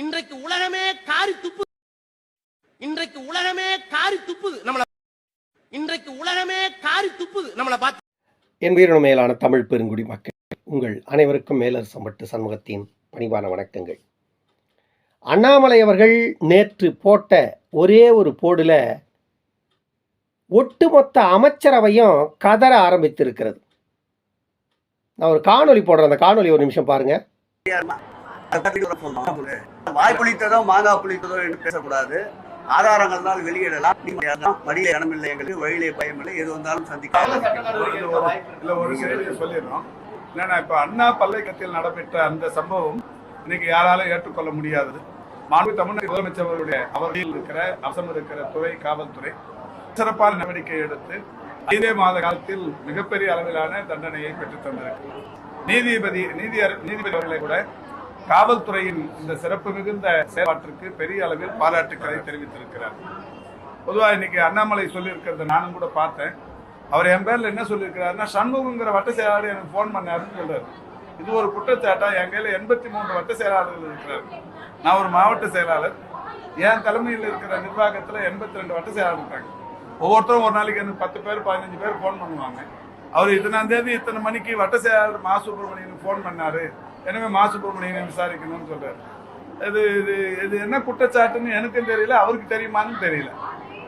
இன்றைக்கு உலகமே காரி துப்பு. இன்றைக்கு உலகமே காரி துப்புது. நம்மள இன்றைக்கு உலகமே காரி துப்புது. நம்மளை பார்த்து. என் உயிரின மேலான தமிழ் பெருங்குடி மக்கள் உங்கள் அனைவருக்கும் மேலர் சம்பட்டு சண்முகத்தின் பணிவான வணக்கங்கள். அண்ணாமலை அவர்கள் நேற்று போட்ட ஒரே ஒரு போடில் ஒட்டுமொத்த அமைச்சரவையும் கதற ஆரம்பித்திருக்கிறது. நான் ஒரு காணொலி போடுறேன். அந்த காணொலி ஒரு நிமிஷம் பாருங்க. வாய் புளித்ததோ மாங்காய் புளித்ததோ என்று பேசக்கூடாது. ஆதாரங்கள் தான் வெளியிடலாம். நீங்க மடியில இடமில்லை எங்களுக்கு வழியிலே பயமில்லை எது வந்தாலும் சந்திக்கலாம். இல்ல இல்ல சொல்லிடுறோம் என்னன்னா இப்ப அண்ணா பல்கலைக்கழகத்தில் நடைபெற்ற அந்த சம்பவம் இன்னைக்கு யாராலும் ஏற்றுக்கொள்ள முடியாதது. மாண்பு தமிழ்நாடு முதலமைச்சர் அவருடைய அவர்களில் இருக்கிற அவசரம் இருக்கிற துறை காவல்துறை சிறப்பான நடவடிக்கை எடுத்து ஐந்தே மாத காலத்தில் மிகப்பெரிய அளவிலான தண்டனையை பெற்றுத் தந்திருக்கு. நீதிபதி நீதி நீதிபதி அவர்களை கூட காவல்துறையின் இந்த சிறப்பு மிகுந்த செயல்பாட்டிற்கு பெரிய அளவில் பாராட்டுக்களை தெரிவித்திருக்கிறார். பொதுவா இன்னைக்கு அண்ணாமலை சொல்லியிருக்கிறத நானும் கூட பார்த்தேன். அவர் என் பேர்ல என்ன சொல்லியிருக்கிறாருன்னா சண்முகங்கிற வட்ட செயலாளர் எனக்கு ஃபோன் பண்ணாருன்னு சொல்றாரு. இது ஒரு குற்றச்சாட்டா? என் கையில் எண்பத்தி மூன்று வட்ட செயலாளர்கள் இருக்கிறார். நான் ஒரு மாவட்ட செயலாளர். என் தலைமையில் இருக்கிற நிர்வாகத்துல எண்பத்தி ரெண்டு வட்ட செயலாளர் இருக்காங்க. ஒவ்வொருத்தரும் ஒரு நாளைக்கு எனக்கு பத்து பேர் பதினஞ்சு பேர் ஃபோன் பண்ணுவாங்க. அவர் இத்தனாம் தேதி இத்தனை மணிக்கு வட்ட செயலாளர் மா சுப்பிரமணியனுக்கு ஃபோன் பண்ணாரு. எனவே மா சுப்பிரமணியனை விசாரிக்கணும்னு சொல்றாரு. இது இது இது என்ன குற்றச்சாட்டுன்னு எனக்கும் தெரியல அவருக்கு தெரியுமான்னு தெரியல.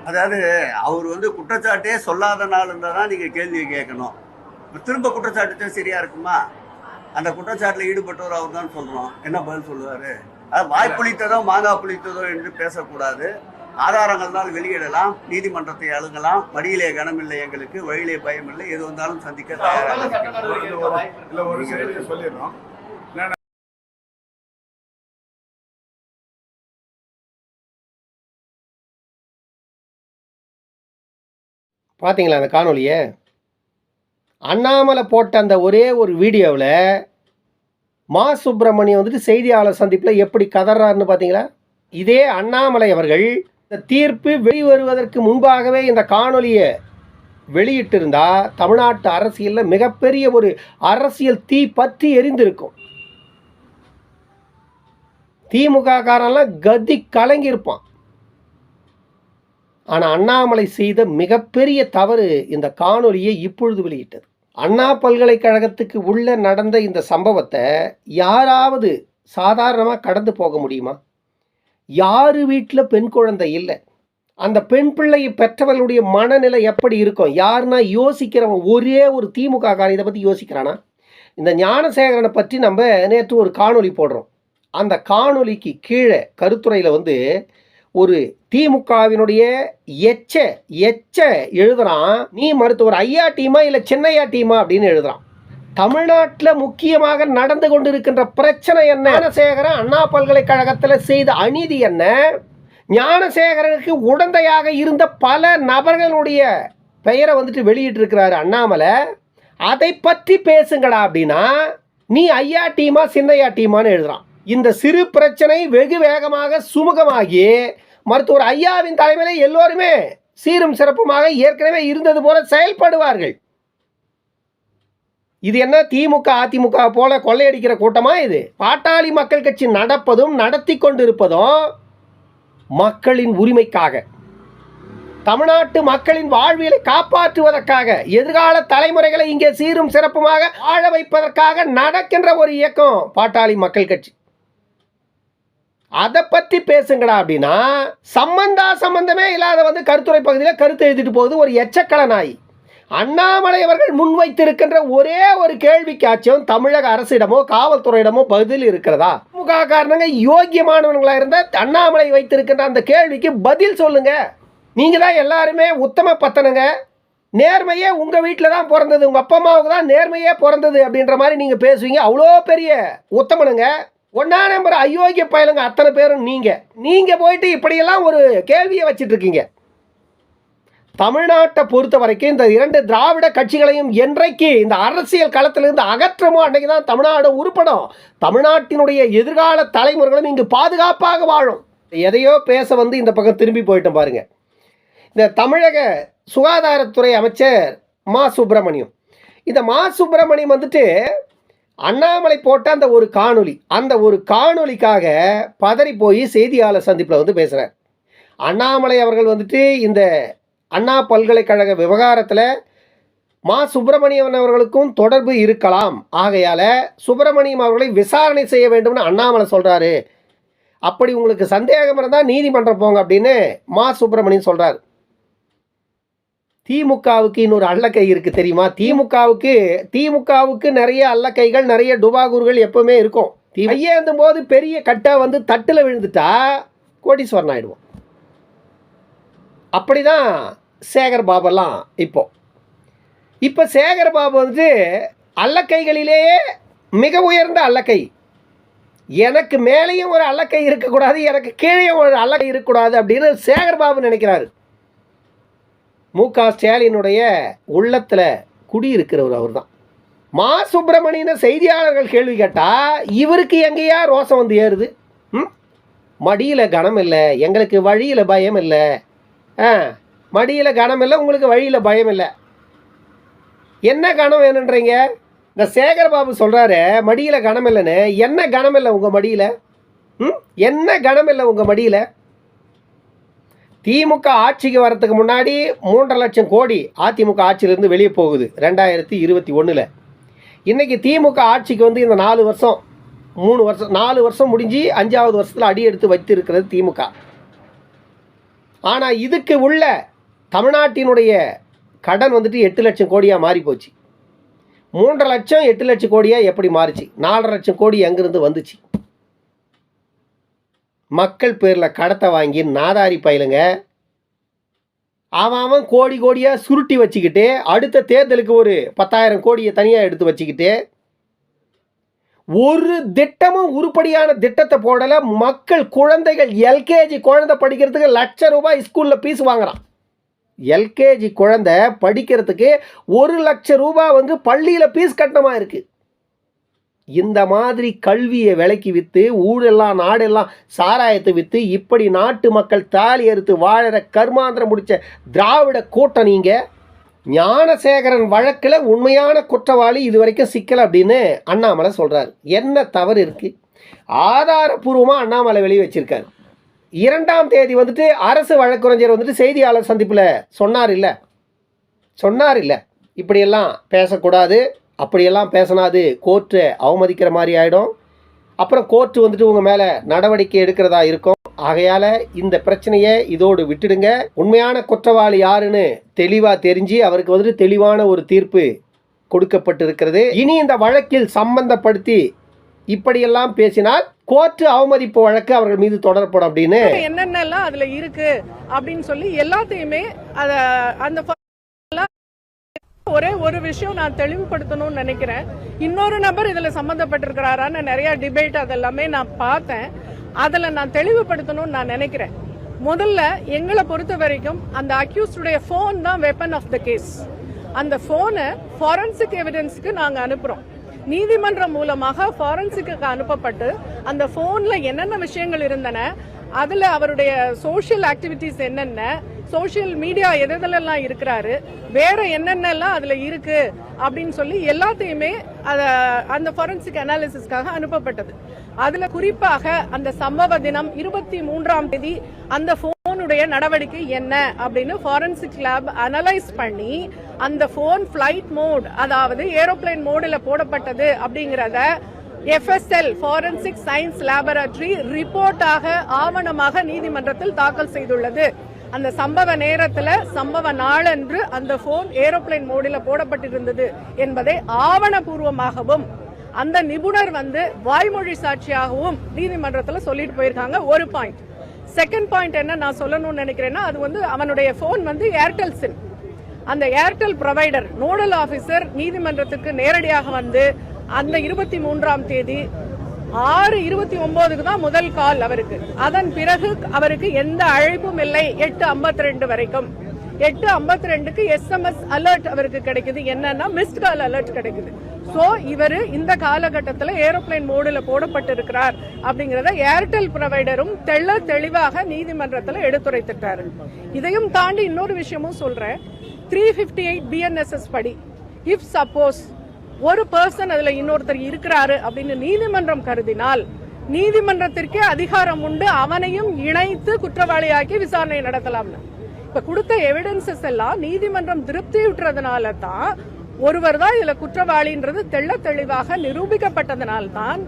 அதாவது அவர் வந்து குற்றச்சாட்டே சொல்லாத நாள் இருந்தால் தான் நீங்கள் கேள்வியை கேட்கணும். திரும்ப குற்றச்சாட்டு சரியா இருக்குமா? அந்த குற்றச்சாட்டில் ஈடுபட்டவர் அவர் தான் சொல்கிறோம் என்ன பதில் சொல்லுவார்? அது வாய் புளித்ததோ மாங்காய் புளித்ததோ என்று பேசக்கூடாது. ஆதாரங்கள் தான் வெளியிடலாம். நீதிமன்றத்தை அணுகலாம் மடியிலே கனமில்லை எங்களுக்கு வழியிலே பயமில்லை எது வந்தாலும் சந்திக்க தயாராக. இல்ல ஒரு- இல்ல சொல்லிடுறோம் பார்த்தீங்களா அந்த காணொலியை அண்ணாமலை போட்ட அந்த ஒரே ஒரு வீடியோவில் மா சுப்பிரமணியம் வந்துட்டு செய்தியாளர் சந்திப்பில் எப்படி கதறாருன்னு பார்த்தீங்களா இதே அண்ணாமலை அவர்கள் இந்த தீர்ப்பு வெளிவருவதற்கு முன்பாகவே இந்த காணொலியை வெளியிட்டிருந்தால் தமிழ்நாட்டு அரசியலில் மிகப்பெரிய ஒரு அரசியல் தீ பற்றி எரிந்திருக்கும். திமுக காரெல்லாம் கதி கலங்கியிருப்பான். ஆனால் அண்ணாமலை செய்த மிகப்பெரிய தவறு இந்த காணொலியை இப்பொழுது வெளியிட்டது. அண்ணா பல்கலைக்கழகத்துக்கு உள்ள நடந்த இந்த சம்பவத்தை யாராவது சாதாரணமாக கடந்து போக முடியுமா? யார் வீட்டில் பெண் குழந்தை இல்லை? அந்த பெண் பிள்ளையை பெற்றவர்களுடைய மனநிலை எப்படி இருக்கும்? யாருன்னா யோசிக்கிறவன் ஒரே ஒரு திமுக காரன் இதை பற்றி யோசிக்கிறானா? இந்த ஞானசேகரனை பற்றி நம்ம நேற்று ஒரு காணொலி போடுறோம். அந்த காணொலிக்கு கீழே கருத்துரையில் வந்து ஒரு திமுகவினுடைய எச்ச எச்ச எழுதுறான் நீ மருத்துவர் ஐயா டீமா இல்லை சின்னையா டீமா? அப்படின்னு எழுதுறான். தமிழ்நாட்டில் முக்கியமாக நடந்து கொண்டிருக்கின்ற பிரச்சனை என்ன? ஞானசேகரன் அண்ணா பல்கலைக்கழகத்தில் செய்த அநீதி என்ன? ஞானசேகரனுக்கு உடந்தையாக இருந்த பல நபர்களுடைய பெயரை வந்துட்டு வெளியிட்டிருக்கிறாரு அண்ணாமலை. அதை பற்றி பேசுங்கடா அப்படின்னா நீ ஐயா டீமா சின்னையா டீமான்னு எழுதுறான். இந்த சிறு பிரச்சனை வெகு வேகமாக சுமூகமாகி மருத்துவர் ஐயாவின் தலைமையில் எல்லோருமே சீரும் சிறப்புமாக ஏற்கனவே இருந்தது போல செயல்படுவார்கள். இது என்ன திமுக அதிமுக போல கொள்ளையடிக்கிற கூட்டமா இது? பாட்டாளி மக்கள் கட்சி நடப்பதும் நடத்தி கொண்டிருப்பதும் மக்களின் உரிமைக்காக. தமிழ்நாட்டு மக்களின் வாழ்வியலை காப்பாற்றுவதற்காக எதிர்கால தலைமுறைகளை இங்கே சீரும் சிறப்புமாக வாழ வைப்பதற்காக நடக்கின்ற ஒரு இயக்கம் பாட்டாளி மக்கள் கட்சி. அதை பற்றி பேசுங்கடா அப்படின்னா சம்பந்தா சம்பந்தமே இல்லாத வந்து கருத்துரை பகுதியில் கருத்து எழுதிட்டு போகுது ஒரு எச்சக்கல நாய் அண்ணாமலை அவர்கள் முன்வைத்திருக்கின்ற ஒரே ஒரு கேள்விக்காச்சும் தமிழக அரசிடமோ காவல்துறையிடமோ பதில் இருக்கிறதா? திமுக காரணங்க யோக்கியமானவங்களாக இருந்தால் அண்ணாமலை வைத்திருக்கின்ற அந்த கேள்விக்கு பதில் சொல்லுங்க. நீங்கள் தான் எல்லாருமே உத்தம பத்தனுங்க. நேர்மையே உங்கள் வீட்டில் தான் பிறந்தது உங்கள் அப்பா அம்மாவுக்கு தான் நேர்மையே பிறந்தது அப்படின்ற மாதிரி நீங்கள் பேசுவீங்க. அவ்வளோ பெரிய உத்தமனுங்க. ஒன்றா நம்பர் அயோக்கிய பயலுங்க அத்தனை பேரும் நீங்கள் நீங்கள் போயிட்டு இப்படியெல்லாம் ஒரு கேள்வியை வச்சிட்ருக்கீங்க. தமிழ்நாட்டை பொறுத்த வரைக்கும் இந்த இரண்டு திராவிட கட்சிகளையும் என்றைக்கு இந்த அரசியல் களத்திலிருந்து அகற்றமோ அன்றைக்கு தான் தமிழ்நாடு உருப்படும். தமிழ்நாட்டினுடைய எதிர்கால தலைமுறைகளும் இங்கு பாதுகாப்பாக வாழும். எதையோ பேச வந்து இந்த பக்கம் திரும்பி போயிட்டோம் பாருங்கள் இந்த தமிழக சுகாதாரத்துறை அமைச்சர் மா சுப்பிரமணியம். இந்த மா சுப்பிரமணியம் வந்துட்டு அண்ணாமலை போட்ட அந்த ஒரு காணொளி அந்த ஒரு காணொலிக்காக பதறி போய் செய்தியாளர் சந்திப்பில் வந்து பேசுகிறார் அண்ணாமலை அவர்கள் வந்துட்டு இந்த அண்ணா பல்கலைக்கழக விவகாரத்தில் மா. சுப்பிரமணியன் அவர்களுக்கும் தொடர்பு இருக்கலாம். ஆகையால் சுப்பிரமணியம் அவர்களை விசாரணை செய்ய வேண்டும்னு அண்ணாமலை சொல்கிறாரு அப்படி உங்களுக்கு சந்தேகம் இருந்தால் நீதிமன்றம் போங்க அப்படின்னு மா. சுப்பிரமணியன் சொல்கிறார் திமுகவுக்கு இன்னொரு அல்லக்கை இருக்கு தெரியுமா? திமுகவுக்கு திமுகவுக்கு நிறைய அல்லக்கைகள் நிறைய டுபாகூர்கள் எப்பவுமே இருக்கும். கையேந்தும் போது பெரிய கட்டை வந்து தட்டில் விழுந்துட்டா கோடீஸ்வரன் ஆயிடுவோம் அப்படிதான் சேகர் பாபெல்லாம் இப்போ. இப்போ சேகர் பாபு வந்துட்டு அல்லக்கைகளிலேயே மிக உயர்ந்த அல்லக்கை. எனக்கு மேலேயும் ஒரு அல்லக்கை இருக்கக்கூடாது எனக்கு கீழேயும் ஒரு அல்லக்கை இருக்கக்கூடாது அப்படின்னு சேகர் பாபு நினைக்கிறாரு. மு க ஸ்டாலினுடைய உள்ளத்தில் குடியிருக்கிறவர் அவர் தான் மா சுப்பிரமணியன செய்தியாளர்கள் கேள்வி கேட்டால் இவருக்கு எங்கேயா ரோசம் வந்து ஏறுது? ம்? மடியில் கனம் இல்லை எங்களுக்கு வழியில் பயம் இல்லை. ஆ மடியில் கனம் இல்லை உங்களுக்கு வழியில் பயம் இல்லை. என்ன கனம் வேணுன்றீங்க? இந்த சேகர் பாபு சொல்கிறாரு மடியில் கனம் இல்லைன்னு. என்ன கனம் இல்லை உங்கள் மடியில்? ம்? என்ன கனம் இல்லை உங்கள் மடியில்? திமுக ஆட்சிக்கு வரத்துக்கு முன்னாடி மூன்றரை லட்சம் கோடி அதிமுக ஆட்சியிலேருந்து வெளியே போகுது ரெண்டாயிரத்தி இருபத்தி ஒன்றில் இன்றைக்கி திமுக ஆட்சிக்கு வந்து இந்த நாலு வருஷம் மூணு வருஷம் நாலு வருஷம் முடிஞ்சு அஞ்சாவது வருஷத்தில் அடி எடுத்து வைத்திருக்கிறது திமுக. ஆனால் இதுக்கு உள்ள தமிழ்நாட்டினுடைய கடன் வந்துட்டு எட்டு லட்சம் கோடியாக மாறி போச்சு. மூன்றரை லட்சம் எட்டு லட்சம் கோடியாக எப்படி மாறிச்சு? நாலரை லட்சம் கோடி எங்கேருந்து வந்துச்சு? மக்கள் பேரில் கடத்தை வாங்கி நாதாரி பயிலுங்க அவன் அவன் கோடி கோடியாக சுருட்டி வச்சுக்கிட்டு அடுத்த தேர்தலுக்கு ஒரு பத்தாயிரம் கோடியை தனியாக எடுத்து வச்சுக்கிட்டு ஒரு திட்டமும் உருப்படியான திட்டத்தை போடலை. மக்கள் குழந்தைகள் எல்கேஜி குழந்தை படிக்கிறதுக்கு லட்ச ரூபாய் ஸ்கூலில் ஃபீஸ் வாங்குறான். எல்கேஜி குழந்தை படிக்கிறதுக்கு ஒரு லட்ச ரூபாய் வந்து பள்ளியில் ஃபீஸ் கட்டணமாக இருக்குது இந்த மாதிரி கல்வியை விலைக்கு விற்று ஊரெல்லாம் நாடெல்லாம் சாராயத்தை விற்று இப்படி நாட்டு மக்கள் தாலி அறுத்து வாழற கர்மாந்திரம் முடித்த திராவிட கூட்டம் நீங்கள் ஞானசேகரன் வழக்கில் உண்மையான குற்றவாளி இது வரைக்கும் சிக்கல் அப்படின்னு அண்ணாமலை சொல்கிறார் என்ன தவறு இருக்குது ஆதாரபூர்வமாக அண்ணாமலை வெளியே வச்சிருக்காரு. இரண்டாம் தேதி வந்துட்டு அரசு வழக்குரைஞர் வந்துட்டு செய்தியாளர் சந்திப்பில் சொன்னார் இல்லை? சொன்னார் இல்லை. இப்படியெல்லாம் பேசக்கூடாது. அப்படியெல்லாம் பேசினா அது கோர்ட்டை அவமதிக்கிற மாதிரி ஆகிடும் அப்புறம் கோர்ட்டு வந்துட்டு உங்கள் மேலே நடவடிக்கை எடுக்கிறதா இருக்கும். ஆகையால் இந்த பிரச்சனையை இதோடு விட்டுடுங்க. உண்மையான குற்றவாளி யாருன்னு தெளிவாக தெரிஞ்சு அவருக்கு வந்துட்டு தெளிவான ஒரு தீர்ப்பு கொடுக்கப்பட்டிருக்கிறது. இனி இந்த வழக்கில் சம்பந்தப்படுத்தி இப்படியெல்லாம் பேசினால் கோர்ட்டு அவமதிப்பு வழக்கு அவர்கள் மீது தொடரப்படும் அப்படின்னு என்னென்னலாம் அதுல இருக்கு அப்படின்னு சொல்லி எல்லாத்தையுமே அதை அந்த ஒரே ஒரு விஷயம் நான் தெளிவுபடுத்தணும்னு நினைக்கிறேன். இன்னொரு நபர் இதுல சம்பந்தப்பட்டிருக்கிறாரான்னு நிறைய டிபேட் அதெல்லாமே நான் பார்த்தேன். அதுல நான் தெளிவுபடுத்தணும்னு நான் நினைக்கிறேன். முதல்ல எங்களை பொறுத்த வரைக்கும் அந்த அக்யூஸ்டுடைய ஃபோன் தான் வெப்பன் ஆஃப் த கேஸ் அந்த ஃபோனை ஃபாரன்சிக் எவிடன்ஸுக்கு நாங்கள் அனுப்புகிறோம் நீதிமன்றம் மூலமாக ஃபாரன்சிக்கு அனுப்பப்பட்டு அந்த ஃபோனில் என்னென்ன விஷயங்கள் இருந்தன அதில் அவருடைய சோஷியல் ஆக்டிவிட்டிஸ் என்னென்ன சோஷியல் மீடியா எதெல்லாம் இருக்கிறாரு வேற என்னென்னலாம் அதில் இருக்கு அப்படின்னு சொல்லி எல்லாத்தையுமே அதை அந்த ஃபாரன்சிக் அனாலிசிஸ்க்காக அனுப்பப்பட்டது. அதில் குறிப்பாக அந்த சம்பவ தினம் இருபத்தி மூன்றாம் தேதி அந்த போனுடைய நடவடிக்கை என்ன அப்படின்னு ஃபாரன்சிக் லேப் அனலைஸ் பண்ணி அந்த போன் ஃபிளைட் மோட் அதாவது ஏரோப்ளேன் மோடில் போடப்பட்டது அப்படிங்கிறத எஃப்எஸ்எல் ஃபாரன்சிக் சயின்ஸ் லேபரட்டரி ரிப்போர்ட்டாக ஆவணமாக நீதிமன்றத்தில் தாக்கல் செய்துள்ளது. அந்த சம்பவ நேரத்தில் சம்பவ நாளன்று அந்த போன் ஏரோப்ளேன் மோடில் போடப்பட்டிருந்தது என்பதை ஆவணபூர்வமாகவும் அந்த நிபுணர் வந்து வாய்மொழி சாட்சியாகவும் நீதிமன்றத்தில் சொல்லிட்டு போயிருக்காங்க. ஒரு பாயிண்ட் செகண்ட் பாயிண்ட் என்ன நான் சொல்லணும்னு நினைக்கிறேன்னா அது வந்து அவனுடைய போன் வந்து ஏர்டெல் சிம் அந்த ஏர்டெல் ப்ரொவைடர் நோடல் ஆபீசர் நீதிமன்றத்துக்கு நேரடியாக வந்து அந்த இருபத்தி மூன்றாம் தேதி ஆறு இருபத்தி ஒன்பதுக்கு தான் முதல் கால் அவருக்கு. அதன் பிறகு அவருக்கு எந்த அழைப்பும் இல்லை. எட்டு ஐம்பத்தி ரெண்டு வரைக்கும். எட்டு ஐம்பத்தி ரெண்டுக்கு எஸ்எம்எஸ் அலர்ட் அவருக்கு கிடைக்குது. என்னன்னா மிஸ்ட் கால் அலர்ட் கிடைக்குது. சோ இவர் இந்த காலகட்டத்தில் ஏரோப்ளேன் மோடில் போடப்பட்டிருக்கிறார் அப்படிங்கறத ஏர்டெல் ப்ரொவைடரும் தெள்ள தெளிவாக நீதிமன்றத்தில் எடுத்துரைத்துட்டாரு. இதையும் தாண்டி இன்னொரு விஷயமும் சொல்றேன். த்ரீ ஃபிஃப்டி எயிட் பிஎன்எஸ்எஸ் படி இஃப் சப்போஸ் ஒரு பர்சன் அதுல இன்னொருத்தர் இருக்கிறாரு அப்படின்னு நீதிமன்றம் கருதினால் நீதிமன்றத்திற்கே அதிகாரம் உண்டு அவனையும் இணைத்து குற்றவாளியாக்கி விசாரணை நடத்தலாம்னு. இப்ப கொடுத்த எவிடன்சஸ் எல்லாம் நீதிமன்றம் திருப்தியுற்றதுனால தான் ஒருவர் தான் இதுல குற்றவாளின்றது தெள்ள தெளிவாக நிரூபிக்கப்பட்டதனால் தான்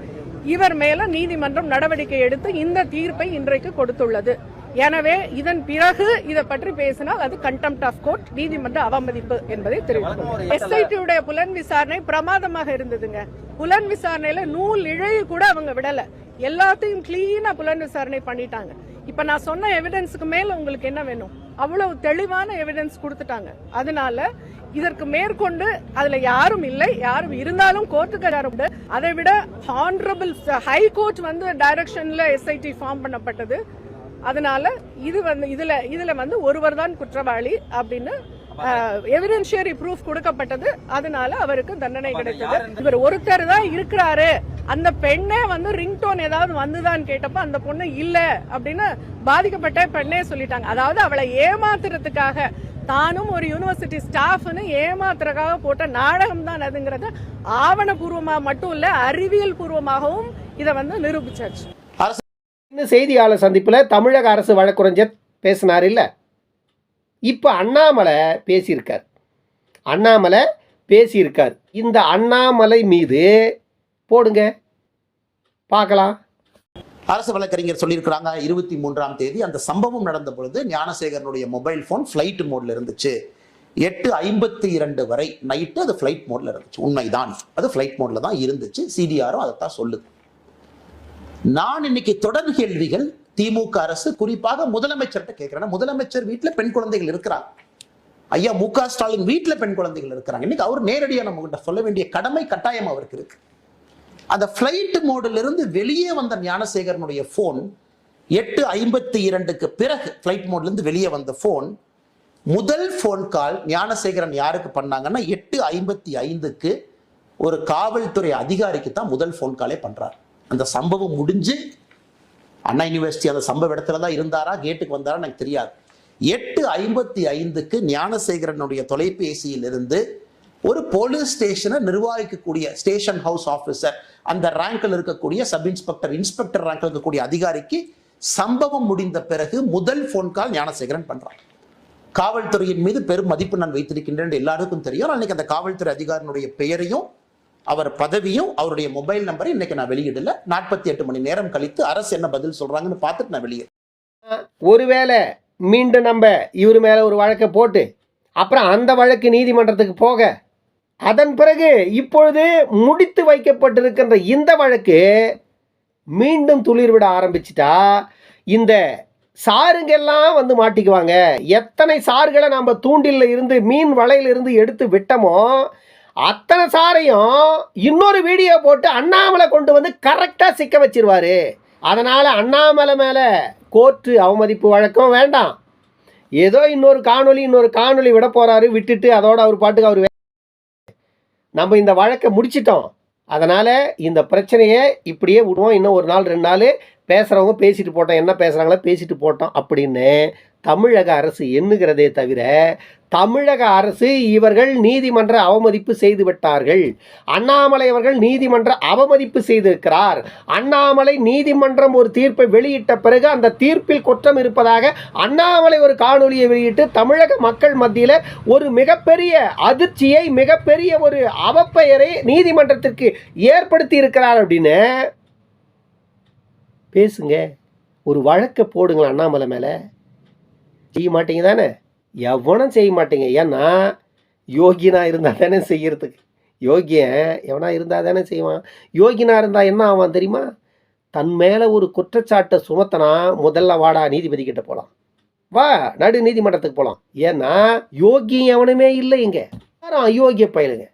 இவர் மேல நீதிமன்றம் நடவடிக்கை எடுத்து இந்த தீர்ப்பை இன்றைக்கு கொடுத்துள்ளது. எனவே இதன் பிறகு இதை பற்றி பேசினால் அது கண்டெம்ட் ஆஃப் கோர்ட் நீதிமன்ற அவமதிப்பு என்பதை தெரிவிக்கும். எஸ்ஐடியுடைய புலன் விசாரணை பிரமாதமாக இருந்ததுங்க. புலன் விசாரணையில நூல் இழைய கூட அவங்க விடல. எல்லாத்தையும் கிளீனா புலன் விசாரணை பண்ணிட்டாங்க. இப்ப நான் சொன்ன எவிடன்ஸுக்கு மேல உங்களுக்கு என்ன வேணும்? அவ்வளவு தெளிவான எவிடன்ஸ் கொடுத்துட்டாங்க. அதனால இதற்கு மேற்கொண்டு அதுல யாரும் இல்லை. யாரும் இருந்தாலும் கோர்ட்டுக்கு யாரும் அதை விட ஹானரபிள் ஹை கோர்ட் வந்து டைரக்ஷன்ல எஸ்ஐடி ஃபார்ம் பண்ணப்பட்டது. அதனால இது வந்து இதுல இதுல வந்து ஒருவர் தான் குற்றவாளி அப்படின்னு எவிடென்ஷியரி ப்ரூஃப் கொடுக்கப்பட்டது. அதனால அவருக்கு தண்டனை கிடைத்தது. இவர் ஒருத்தர் தான் இருக்கிறாரு. அந்த பெண்ணே வந்து ரிங்டோன் ஏதாவது வந்துதான்னு கேட்டப்ப அந்த பொண்ணு இல்ல அப்படின்னு பாதிக்கப்பட்ட பெண்ணே சொல்லிட்டாங்க. அதாவது அவளை ஏமாத்துறதுக்காக தானும் ஒரு யூனிவர்சிட்டி ஸ்டாஃப்னு ஏமாத்துறதுக்காக போட்ட நாடகம் தான் அதுங்கிறது ஆவணபூர்வமா மட்டும் இல்ல அறிவியல் பூர்வமாகவும் இதை வந்து நிரூபிச்சாச்சு. இன்னும் செய்தியாளர் சந்திப்பில் தமிழக அரசு வழக்குரைஞர் பேசினார் இல்லை. இப்போ அண்ணாமலை பேசியிருக்கார். அண்ணாமலை பேசியிருக்கார். இந்த அண்ணாமலை மீது போடுங்க. பார்க்கலாம். அரசு வழக்கறிஞர் சொல்லியிருக்கிறாங்க இருபத்தி மூன்றாம் தேதி அந்த சம்பவம் நடந்த பொழுது ஞானசேகரனுடைய மொபைல் ஃபோன் ஃப்ளைட் மோட்ல இருந்துச்சு. எட்டு ஐம்பத்தி இரண்டு வரை நைட்டு அது ஃப்ளைட் மோட்ல இருந்துச்சு. உண்மைதான். அது ஃப்ளைட் மோட்ல தான் இருந்துச்சு. சிடிஆரும் அதைத்தான் சொல்லுது. நான் இன்னைக்கு தொடர் கேள்விகள் திமுக அரசு குறிப்பாக முதலமைச்சர்கிட்ட கேட்கிறேன். முதலமைச்சர் வீட்டில் பெண் குழந்தைகள் இருக்கிறாங்க. ஐயா மு க ஸ்டாலின் வீட்டில் பெண் குழந்தைகள் இருக்கிறாங்க. இன்னைக்கு அவர் நேரடியாக நம்ம கிட்ட சொல்ல வேண்டிய கடமை கட்டாயம் அவருக்கு இருக்கு. அந்த ஃப்ளைட் மோடிலிருந்து வெளியே வந்த ஞானசேகரனுடைய ஃபோன் எட்டு ஐம்பத்தி இரண்டுக்கு பிறகு ஃப்ளைட் மோட்லேருந்து வெளியே வந்த ஃபோன் முதல் ஃபோன் கால் ஞானசேகரன் யாருக்கு பண்ணாங்கன்னா எட்டு ஐம்பத்தி ஐந்துக்கு ஒரு காவல்துறை அதிகாரிக்கு தான் முதல் ஃபோன் காலே பண்ணுறாரு அந்த சம்பவம் முடிஞ்சு அண்ணா யூனிவர்சிட்டி அந்த சம்பவ இடத்துல தான் இருந்தாரா கேட்டுக்கு வந்தாரா? எனக்கு தெரியாது. எட்டு ஐம்பத்தி ஐந்துக்கு ஞானசேகரனுடைய தொலைபேசியில் இருந்து ஒரு போலீஸ் ஸ்டேஷனை நிர்வகிக்கக்கூடிய ஸ்டேஷன் ஹவுஸ் ஆஃபீஸர் அந்த ரேங்கில் இருக்கக்கூடிய சப் இன்ஸ்பெக்டர் இன்ஸ்பெக்டர் ரேங்கில் இருக்கக்கூடிய அதிகாரிக்கு சம்பவம் முடிந்த பிறகு முதல் ஃபோன் கால் ஞானசேகரன் பண்றான். காவல்துறையின் மீது பெரும் மதிப்பு நான் வைத்திருக்கின்றேன் என்று எல்லாருக்கும் தெரியும். அன்னைக்கு அந்த காவல்துறை அதிகாரினுடைய பெயரையும் அவர் பதவியும் அவருடைய மொபைல் நம்பரை இன்னைக்கு நான் வெளியிடல. நாற்பத்தி எட்டு மணி நேரம் கழித்து அரசு என்ன பதில் சொல்றாங்கன்னு பார்த்துட்டு நான் வெளியே ஒருவேளை மீண்டும் நம்ம இவர் மேலே ஒரு வழக்கை போட்டு அப்புறம் அந்த வழக்கு நீதிமன்றத்துக்கு போக அதன் பிறகு இப்பொழுது முடித்து வைக்கப்பட்டிருக்கின்ற இந்த வழக்கு மீண்டும் துளிர் விட ஆரம்பிச்சிட்டா இந்த சாருங்கெல்லாம் வந்து மாட்டிக்குவாங்க. எத்தனை சார்களை நம்ம தூண்டில் இருந்து மீன் வலையிலிருந்து எடுத்து விட்டோமோ அத்தனை சாரையும் இன்னொரு வீடியோ போட்டு அண்ணாமலை கொண்டு வந்து கரெக்டாக சிக்க வச்சிருவாரு. அதனால் அண்ணாமலை மேலே கோர்ட்டு அவமதிப்பு வழக்கம் வேண்டாம். ஏதோ இன்னொரு காணொலி இன்னொரு காணொலி விட போகிறாரு விட்டுட்டு அதோட அவர் பாட்டுக்கு அவர் வே- நம்ம இந்த வழக்கை முடிச்சிட்டோம். அதனால் இந்த பிரச்சனையை இப்படியே விடுவோம். இன்னும் ஒரு நாள் ரெண்டு நாள் பேசுகிறவங்க பேசிட்டு போட்டோம். என்ன பேசுகிறாங்களோ பேசிட்டு போட்டோம் அப்படின்னு தமிழக அரசு எண்ணுகிறதே தவிர தமிழக அரசு இவர்கள் நீதிமன்ற அவமதிப்பு செய்து விட்டார்கள் அண்ணாமலை அவர்கள் நீதிமன்ற அவமதிப்பு செய்திருக்கிறார். அண்ணாமலை நீதிமன்றம் ஒரு தீர்ப்பை வெளியிட்ட பிறகு அந்த தீர்ப்பில் குற்றம் இருப்பதாக அண்ணாமலை ஒரு காணொலியை வெளியிட்டு தமிழக மக்கள் மத்தியில் ஒரு மிகப்பெரிய அதிர்ச்சியை மிகப்பெரிய ஒரு அவப்பெயரை நீதிமன்றத்திற்கு ஏற்படுத்தி இருக்கிறார் அப்படின்னு பேசுங்க. ஒரு வழக்கை போடுங்களேன் அண்ணாமலை மேலே. செய்ய மாட்டீங்க தானே? எவனும் செய்ய மாட்டேங்க. ஏன்னா யோகினா இருந்தால் தானே செய்யறதுக்கு. யோகியன் எவனா இருந்தால் தானே செய்வான். யோகினா இருந்தால் என்ன ஆவான் தெரியுமா? தன் மேலே ஒரு குற்றச்சாட்டை சுமத்தனா முதல்ல வாடா நீதிபதி கிட்ட போகலாம் வா நடு நீதிமன்றத்துக்கு போகலாம் ஏன்னா யோகி எவனுமே இல்லை இங்கே. யாரும் அயோக்கிய பயலுங்க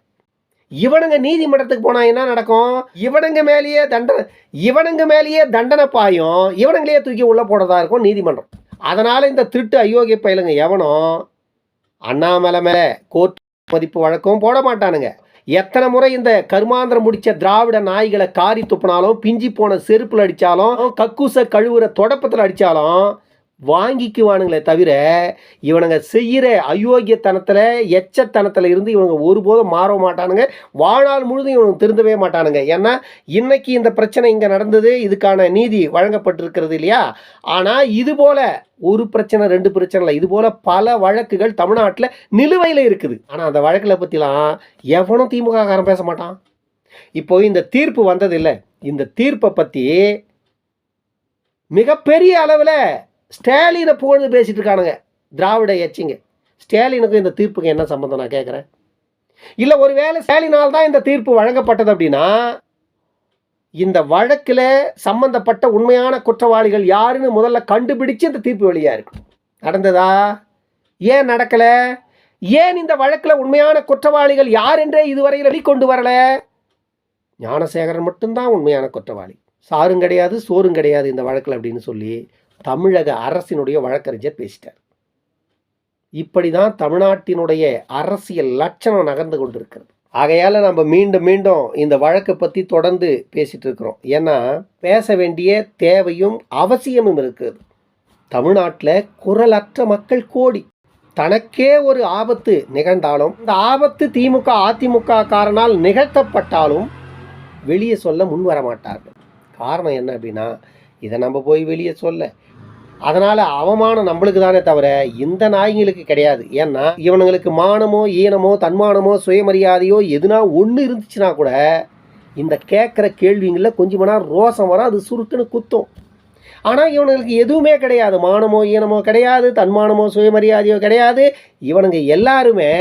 இவனுங்க நீதிமன்றத்துக்கு போனால் என்ன நடக்கும்? இவனுங்க மேலேயே தண்டனை இவனுங்க மேலேயே தண்டனை பாயும் இவனுங்களையே தூக்கி உள்ளே போடுறதா இருக்கும் நீதிமன்றம். அதனால் இந்த திருட்டு அயோக்கிய பயிலுங்க எவனோ அண்ணாமலை மேலே கோர்ட் மதிப்பு வழக்கம் போட மாட்டானுங்க. எத்தனை முறை இந்த கருமாந்திரம் முடிச்ச திராவிட நாய்களை காரி துப்பினாலும் பிஞ்சி போன செருப்பில் அடித்தாலும் கக்கூச கழுவுற தொடப்பத்தில் அடித்தாலும் வாங்கிக்குவானுங்களே தவிர இவனுங்க செய்கிற அயோக்கியத்தனத்தில் எச்சத்தனத்தில் இருந்து இவனுங்க ஒருபோதும் மாற மாட்டானுங்க. வாழ்நாள் முழுதும் இவனுங்க திருந்தவே மாட்டானுங்க. ஏன்னா இன்னைக்கு இந்த பிரச்சனை இங்கே நடந்தது இதுக்கான நீதி வழங்கப்பட்டிருக்கிறது இல்லையா? ஆனால் இது போல ஒரு பிரச்சனை ரெண்டு பிரச்சனை இல்லை. இது போல பல வழக்குகள் தமிழ்நாட்டில் நிலுவையில் இருக்குது. ஆனால் அந்த வழக்கில் பற்றிலாம் எவனும் திமுக காரம் பேச மாட்டான். இப்போ இந்த தீர்ப்பு வந்ததில்லை இந்த தீர்ப்பை பற்றி மிகப்பெரிய அளவில் ஸ்டாலினை புகழ்ந்து பேசிகிட்டு இருக்கானுங்க. திராவிட எச்சிங்க ஸ்டாலினுக்கும் இந்த தீர்ப்புக்கு என்ன சம்மந்தம் நான் கேட்குறேன் இல்லை ஒருவேளை ஸ்டாலினால் தான் இந்த தீர்ப்பு வழங்கப்பட்டது அப்படின்னா இந்த வழக்கில் சம்பந்தப்பட்ட உண்மையான குற்றவாளிகள் யாருன்னு முதல்ல கண்டுபிடிச்சு இந்த தீர்ப்பு வெளியாக இருக்கும் நடந்ததா? ஏன் நடக்கலை? ஏன் இந்த வழக்கில் உண்மையான குற்றவாளிகள் யார் என்றே இதுவரையில் வெளிக்கொண்டு வரல? ஞானசேகரன் மட்டும்தான் உண்மையான குற்றவாளி. சாரும் கிடையாது சோறும் கிடையாது இந்த வழக்கில் அப்படின்னு சொல்லி தமிழக அரசினுடைய வழக்கறிஞர் பேசிட்டார். இப்படி தான் தமிழ்நாட்டினுடைய அரசியல் லட்சணம் நகர்ந்து கொண்டிருக்கிறது. ஆகையால் நம்ம மீண்டும் மீண்டும் இந்த வழக்கை பற்றி தொடர்ந்து பேசிகிட்டு இருக்கிறோம். ஏன்னா பேச வேண்டிய தேவையும் அவசியமும் இருக்குது. தமிழ்நாட்டில் குரலற்ற மக்கள் கோடி. தனக்கே ஒரு ஆபத்து நிகழ்ந்தாலும் இந்த ஆபத்து திமுக அதிமுக காரனால் நிகழ்த்தப்பட்டாலும் வெளியே சொல்ல முன் வர மாட்டார்கள். காரணம் என்ன அப்படின்னா இதை நம்ம போய் வெளியே சொல்ல. அதனால் அவமானம் நம்மளுக்கு தானே தவிர இந்த நாய்களுக்கு கிடையாது. ஏன்னா இவனுங்களுக்கு மானமோ ஈனமோ தன்மானமோ சுயமரியாதையோ எதுனா ஒன்று இருந்துச்சுன்னா கூட இந்த கேட்குற கேள்விங்களில் கொஞ்சம் ரோசம் வரும் அது சுருக்குன்னு குத்தும். ஆனால் இவனுங்களுக்கு எதுவுமே கிடையாது. மானமோ ஈனமோ கிடையாது தன்மானமோ சுயமரியாதையோ கிடையாது. இவனுங்க எல்லாருமே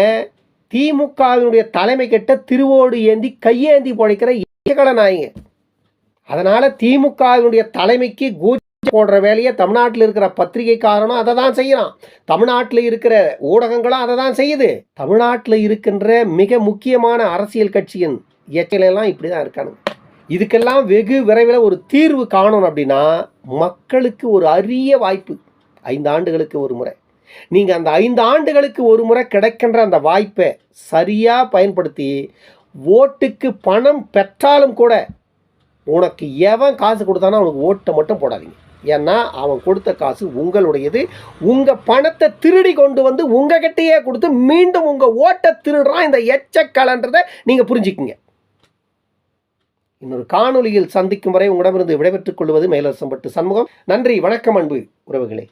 திமுகவினுடைய தலைமை கெட்ட திருவோடு ஏந்தி கையேந்தி பிழைக்கிற இயக்கல நாய்ங்க. அதனால் திமுகவினுடைய தலைமைக்கு கூ போடுற வேலையை தமிழ்நாட்டில் இருக்கிற பத்திரிகைக்காரனும் அதை தான் செய்கிறான். தமிழ்நாட்டில் இருக்கிற ஊடகங்களும் அதை தான் செய்யுது. தமிழ்நாட்டில் இருக்கின்ற மிக முக்கியமான அரசியல் கட்சியின் எச்சலெல்லாம் இப்படி தான் இருக்கானுங்க. இதுக்கெல்லாம் வெகு விரைவில் ஒரு தீர்வு காணணும் அப்படின்னா மக்களுக்கு ஒரு அரிய வாய்ப்பு. ஐந்து ஆண்டுகளுக்கு ஒரு முறை. நீங்கள் அந்த ஐந்து ஆண்டுகளுக்கு ஒரு முறை கிடைக்கின்ற அந்த வாய்ப்பை சரியாக பயன்படுத்தி ஓட்டுக்கு பணம் பெற்றாலும் கூட உனக்கு எவன் காசு கொடுத்தானோ அவனுக்கு ஓட்டை மட்டும் போடாதீங்க. ஏன்னா அவன் கொடுத்த காசு உங்களுடையது. உங்கள் பணத்தை திருடி கொண்டு வந்து உங்ககிட்டயே கொடுத்து மீண்டும் உங்கள் ஓட்டை திருடுறான் இந்த எச்சக்கலன்றதை நீங்கள் புரிஞ்சுக்குங்க. இன்னொரு காணொலியில் சந்திக்கும் வரை உங்களிடமிருந்து விடைபெற்றுக் கொள்வது மேலரசம்பட்டு சண்முகம். நன்றி வணக்கம் அன்பு உறவுகளே.